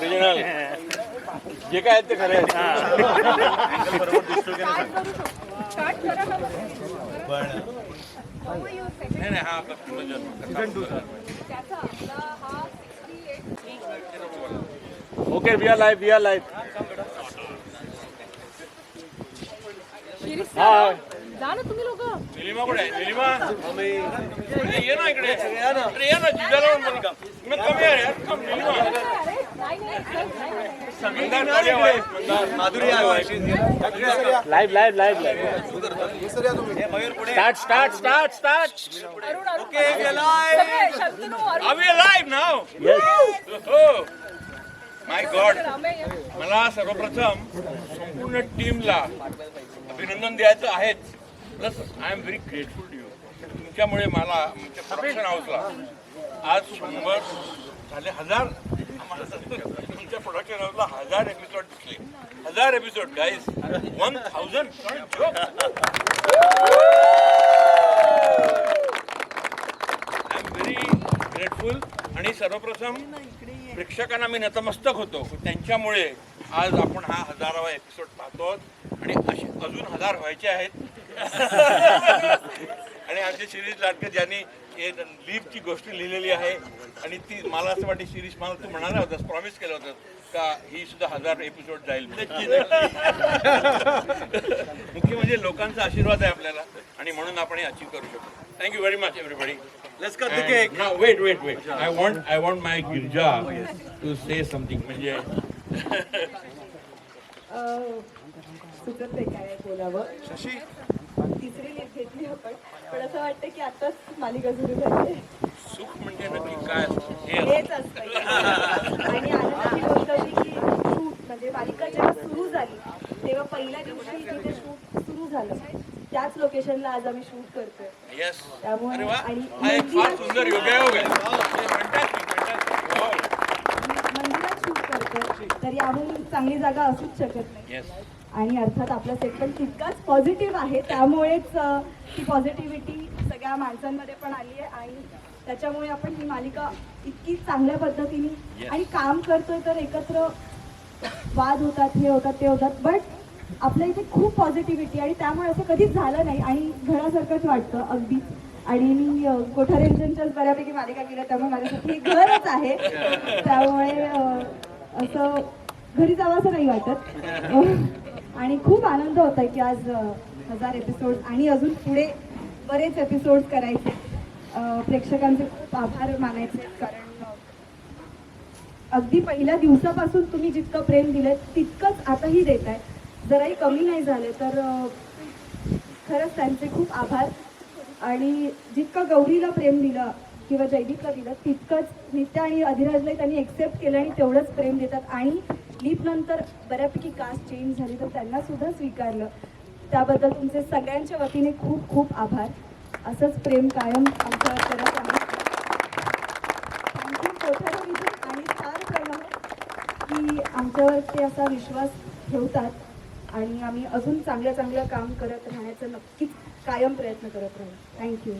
Original जे काय आहेत ते खरे? नाही नाही हा. आपला पूर्वजन्म. त्याचा आपला हा 68 okay we are live we are live हा जा ना तुम्ही लोक. निलिमा कुठे आहे? निलिमा? ये ना इकडे. ये ना. जिजाला म्हणून कमी आहे यार come Nilima live live live live start start start start we live नाव हो माय गॉड. मला सर्वप्रथम संपूर्ण टीमला अभिनंदन द्यायचं आहेच. Plus I am very grateful to you तुमच्यामुळे मला आमच्या प्रोडक्शन हाऊसला आज शंभर झाले हजार. तुमच्या प्रोडक्शन हाऊसला हजार एपिसोड दिसले. हजार episode guys one thousand I am very grateful आणि सर्वप्रथम प्रेक्षकांना मी नतमस्तक होतो. त्यांच्यामुळे आज आपण हा हजारावा एपिसोड पाहतो आणि असे अजून हजार व्हायचे आहेत. आणि आमचे शिरीष लाटकर ज्यांनी लीपची गोष्ट लिहिलेली आहे. आणि ती मला असं वाटते शिरीष मला तू म्हणाला होतास प्रॉमिस केलं होतं का ही सुद्धा हजार एपिसोड जाईल नक्की नक्की. मुख्य म्हणजे लोकांचा आशीर्वाद आहे आपल्याला आणि म्हणून आपण हे अचीव करू शकतो. Thank you very much everybody let's cut the And cake now, wait, wait, wait. I want, I want my Girja to say something. म्हणजे सुचत नाही काय बोलावं शशी? तिसरी लीप घेतली आपण. पण असं वाटतं की आताच मालिका सुरू झाली. सुख म्हणजे नक्की काय हेच असतं. आणि आनंदाची गोष्ट होती की शूट म्हणजे मालिका जेव्हा सुरू झाली तेव्हा पहिल्या दिवशी जिथे शूट सुरू झालं. त्याच लोकेशनला आज आम्ही शूट करतोय. त्यामुळे आणि मंदिरात योगायोग आहे तर याहून चांगली जागा असूच शकत नाही. आणि अर्थात आपला सेट पण तितकाच पॉझिटिव्ह आहे. त्यामुळेच ती पॉझिटिव्हिटी सगळ्या माणसांमध्ये पण आली आहे आणि त्याच्यामुळे आपण ही मालिका इतकी चांगल्या पद्धतीने. आणि काम करतोय तर एकत्र वाद होतात हे होतात ते होतात. बट आपल्या इथे खूप पॉझिटिव्हिटी आणि त्यामुळे असं कधीच झालं नाही आणि घरासारखंच वाटतं अगदीच आणि मी कोठारेंजनच्याच बऱ्यापैकी मालिका केल्या त्यामुळे माझ्यासाठी घरच आहे. त्यामुळे असं घरी जावं असं नाही वाटत. आणि खूप आनंद होत आहे की आज हजार एपिसोड आणि अजून पुढे बरेच एपिसोड करायचे. प्रेक्षकांचे खूप आभार मानायचे कारण अगदी पहिल्या दिवसापासून तुम्ही जितकं प्रेम दिलं तितकंच आताही देत आहे जराही कमी नाही झाले तर खरंच त्यांचे खूप आभार. आणि जितकं गौरीला प्रेम दिलं किंवा जयदीपला दिलं तितकंच नित्या आणि अधिराजलाही त्यांनी एक्सेप्ट केलं आणि तेवढंच प्रेम देतात. आणि लीप नंतर बऱ्यापैकी कास्ट चेंज झाली तर त्यांना सुद्धा स्वीकारलं. त्याबद्दल तुमचे सगळ्यांच्या वतीने खूप खूप आभार. असंच प्रेम कायम आमच्या करत आहे. आणि फार प्रवाह की आमच्यावर ते असा विश्वास ठेवतात आणि आम्ही अजून चांगलं चांगलं काम करत राहण्याचा नक्कीच कायम प्रयत्न करत राहू. थँक्यू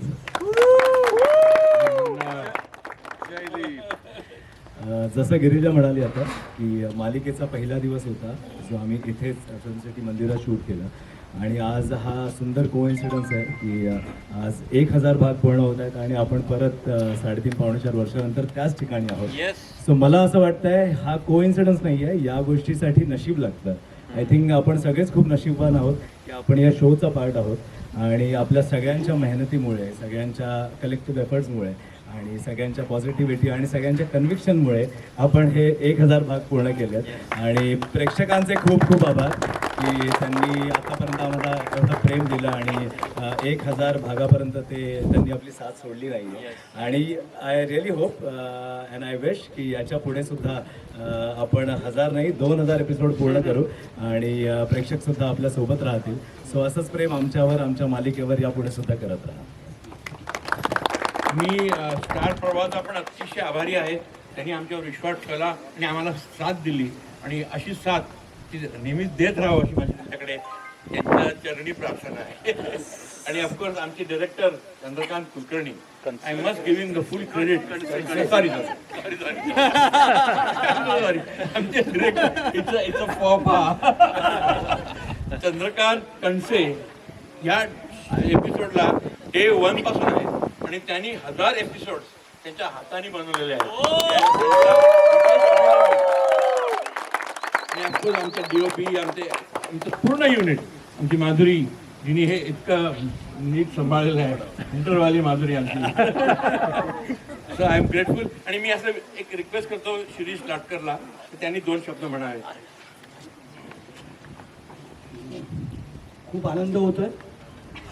जसं गिरिजा म्हणाली आता की मालिकेचा पहिला दिवस होता जो आम्ही इथेच फिल्म सिटी मंदिरात शूट केलं. आणि आज हा सुंदर कोइन्सिडन्स आहे की आज एक हजार भाग पूर्ण होत आहेत आणि आपण परत साडेतीन पावणे चार वर्षानंतर त्याच ठिकाणी आहोत. Yes. सो मला असं वाटतंय हा कोइन्सिडन्स नाही आहे या गोष्टीसाठी नशीब लागतं. आय थिंक आपण सगळेच खूप नशीबवान आहोत की आपण या शोचा पार्ट आहोत. आणि आपल्या सगळ्यांच्या मेहनतीमुळे सगळ्यांच्या कलेक्टिव्ह एफर्ट्समुळे आणि सगळ्यांच्या पॉझिटिव्हिटी आणि सगळ्यांच्या कन्व्हिक्शनमुळे आपण हे एक हजार भाग पूर्ण केले आणि प्रेक्षकांचे खूप खूप आभार की त्यांनी आतापर्यंत आम्हाला एवढं प्रेम दिलं आणि एक हजार भागापर्यंत ते त्यांनी आपली साथ सोडली नाही आणि I really hope and I wish की याच्यापुढे सुद्धा आपण हजार नाही दोन हजार एपिसोड पूर्ण करू. आणि प्रेक्षकसुद्धा आपल्यासोबत राहतील. सो असंच प्रेम आमच्यावर आमच्या मालिकेवर यापुढे सुद्धा करत राहा. मी स्टार प्रवाहाचा पण अतिशय आभारी आहे. त्यांनी आमच्यावर विश्वास ठेवला आणि आम्हाला साथ दिली. आणि अशी साथ ती नेहमीच देत राहावं अशी माझी त्यांच्याकडे त्यांच्या चरणी प्रार्थना आहे. आणि ऑफकोर्स आमचे director Chandrakant Kulkarni. I must giving the full credit sorry sorry आमचे director it's it's a Chandrakant Kanase या एपिसोडला डे वनपासून आहे. आणि त्यांनी हजार एपिसोड त्यांच्या हाताने बनवलेले आहेत. आणि ऑफकोर्स आमच्या डीओपी आमचे आमचं पूर्ण युनिट आमची माधुरी जिने हे इतकं नीट सांभाळलेलं आहे. इंटरवाली माधुरी आमची. सो आय एम ग्रेटफुल आणि मी असं एक रिक्वेस्ट करतो शिरीष लाटकरला त्यांनी दोन शब्द म्हणावे. खूप आनंद होतोय.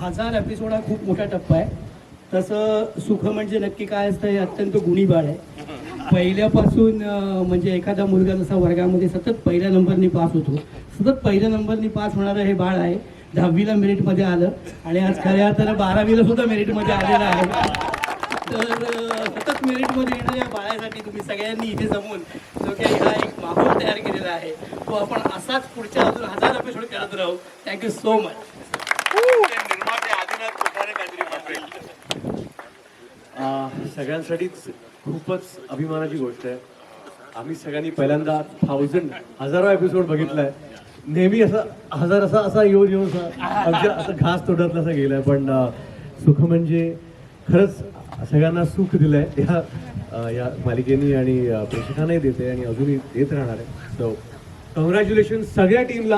हजार एपिसोड हा खूप मोठा टप्पा आहे. तसं सुख म्हणजे नक्की काय असतं हे अत्यंत गुणी बाळ आहे. पहिल्यापासून म्हणजे एखादा मुलगा जसा वर्गामध्ये सतत पहिल्या नंबरनी पास होतो सतत पहिल्या नंबरनी पास होणारं हे बाळ आहे दहावीला मेरिटमध्ये आलं आणि आज खऱ्या अर्थानं बारावीला सुद्धा मेरिटमध्ये आलेलं आहे. तर सतत मेरिटमध्ये येणाऱ्या बाळासाठी तुम्ही सगळ्यांनी इथे जमून जो काही हा एक माहोल तयार केलेला आहे तो आपण असाच पुढच्या अजून हजार एपिसोड करत राहू. थँक्यू सो मच सगळ्यांसाठीच खूपच अभिमानाची गोष्ट आहे. आम्ही सगळ्यांनी पहिल्यांदा थाउजंड हजारो एपिसोड बघितलाय. नेहमी असं हजार असा असा येऊन येऊन असा आमच्या असं घास तोडत असा गेलाय. पण सुख म्हणजे खरंच सगळ्यांना सुख दिलंय. या या मालिकेनी आणि प्रेक्षकांनाही देते आणि अजूनही देत राहणार आहे. सो कॉंग्रॅच्युलेशन सगळ्या टीमला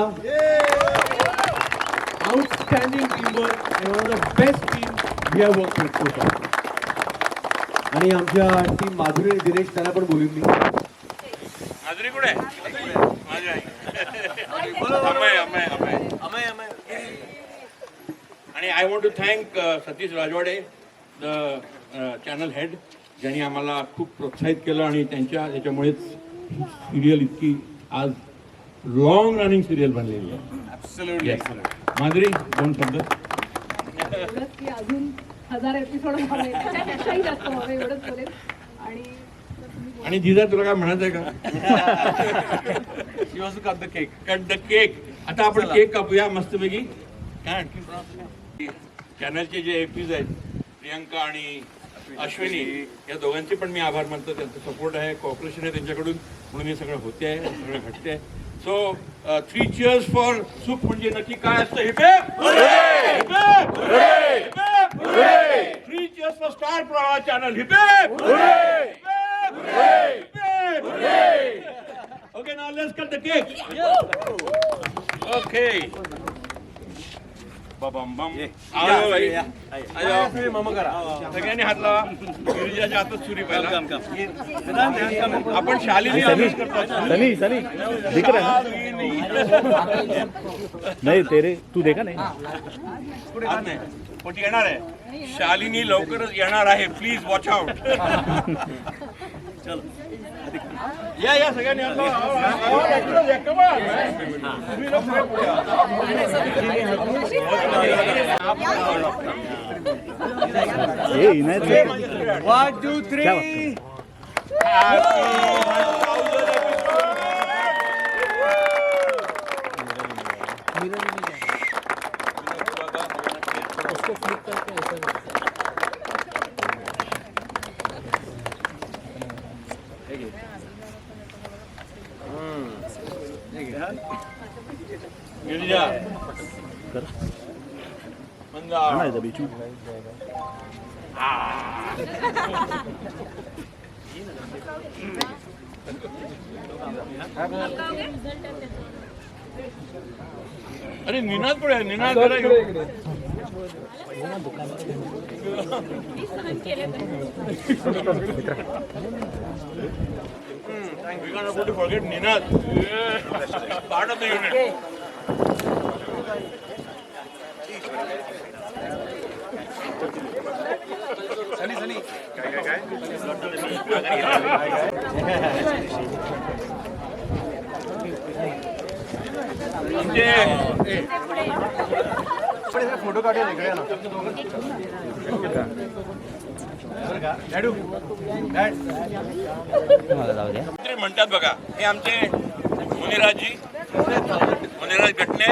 outstanding team work of the best team we have work with so far आणि आमच्या टीम माधुरी आणि दिनेश त्यांना पण बोलून मी. माधुरी कुठे? आहे? माझी आई अमय अमय अमय. आणि I want to thank Satish Rajwade the channel head ज्यांनी आम्हाला खूप प्रोत्साहित केलं आणि त्यांच्या त्याच्यामुळेच सिरियल इतकी आज लॉंग रनिंग सिरियल बनलेली आहे. माधुरी दोन शब्द. अजून हजार एपिसोड हवे त्याच्यापेक्षाही जास्त हवे एवढंच बोलेल आणि आणि जिजा तुला काय म्हणायचंय का? Cut the cake cut the cake आता आपण केक कापूया मस्तपैकी. काय आणखी चॅनलचे जे एपीज आहेत प्रियंका आणि अश्विनी. या दोघांचे पण मी आभार मानतो. त्यांचा सपोर्ट आहे कॉपरेशन आहे त्यांच्याकडून. म्हणून हे सगळं होते आहे सगळं घडते आहे. सो थ्री चिअर्स फॉर सुख म्हणजे नक्की काय असतं? Hooray! Three cheers for star for our channel. Hip hip! Hooray! Hooray! Hooray! Okay, now let's cut the cake. Yeah. Okay. Ba-bam bam. आओ भाई. आओ. सगळ्यांनी हात लावा. गिरिजाच्या हातात सुरी पहिला. आपण शालीनी सनी सनी दिख रहा है. नहीं तेरे तू देखा नहीं. कोटी येणार आहे. शालिनी लवकरच येणार आहे. प्लीज वॉच आउट या या सगळ्यांनी हात लावा. आओ, आओ, बिचू अरे निनाद पुढे आहे, निनाद जरा येऊ. Hmm, we cannot go to forget Ninad. Part of the unit. आमचे फोटो काढूया इकडे ना म्हणतात बघा हे आमचे Muniraji Muniraj Gatne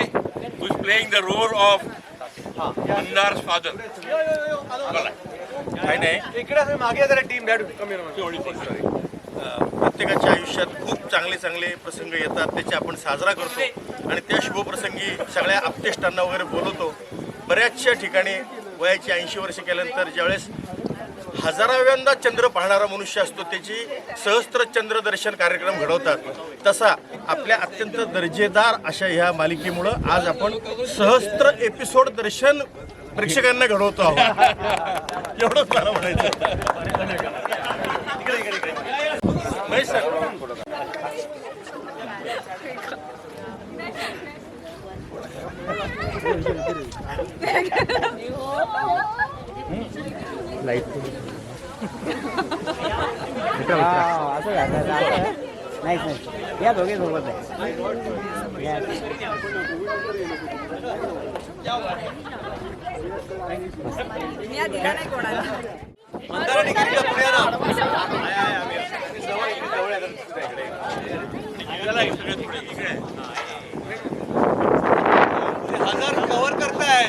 who is playing the role of Mandar father काही नाही. इकडे मागे जरा टीम बॅट कमी प्रत्येकाच्या आयुष्यात खूप चांगले चांगले प्रसंग येतात. त्याचे आपण साजरा करतो. आणि त्या शुभप्रसंगी सगळ्या आपतेष्टांना वगैरे बोलवतो. बऱ्याचशा ठिकाणी वयाची ऐंशी वर्ष केल्यानंतर ज्यावेळेस हजाराव्यांदा चंद्र पाहणारा मनुष्य असतो त्याची सहस्त्र चंद्र दर्शन कार्यक्रम घडवतात. तसा आपल्या अत्यंत दर्जेदार अशा ह्या मालिकेमुळं आज आपण सहस्त्र एपिसोड दर्शन प्रेक्षकांना घडवतो आहोत. एवढंच मला म्हणायचं. महेश सर. असं झालं नाही नाही या दोघे सोबत आहे या. हजार कव्हर करताय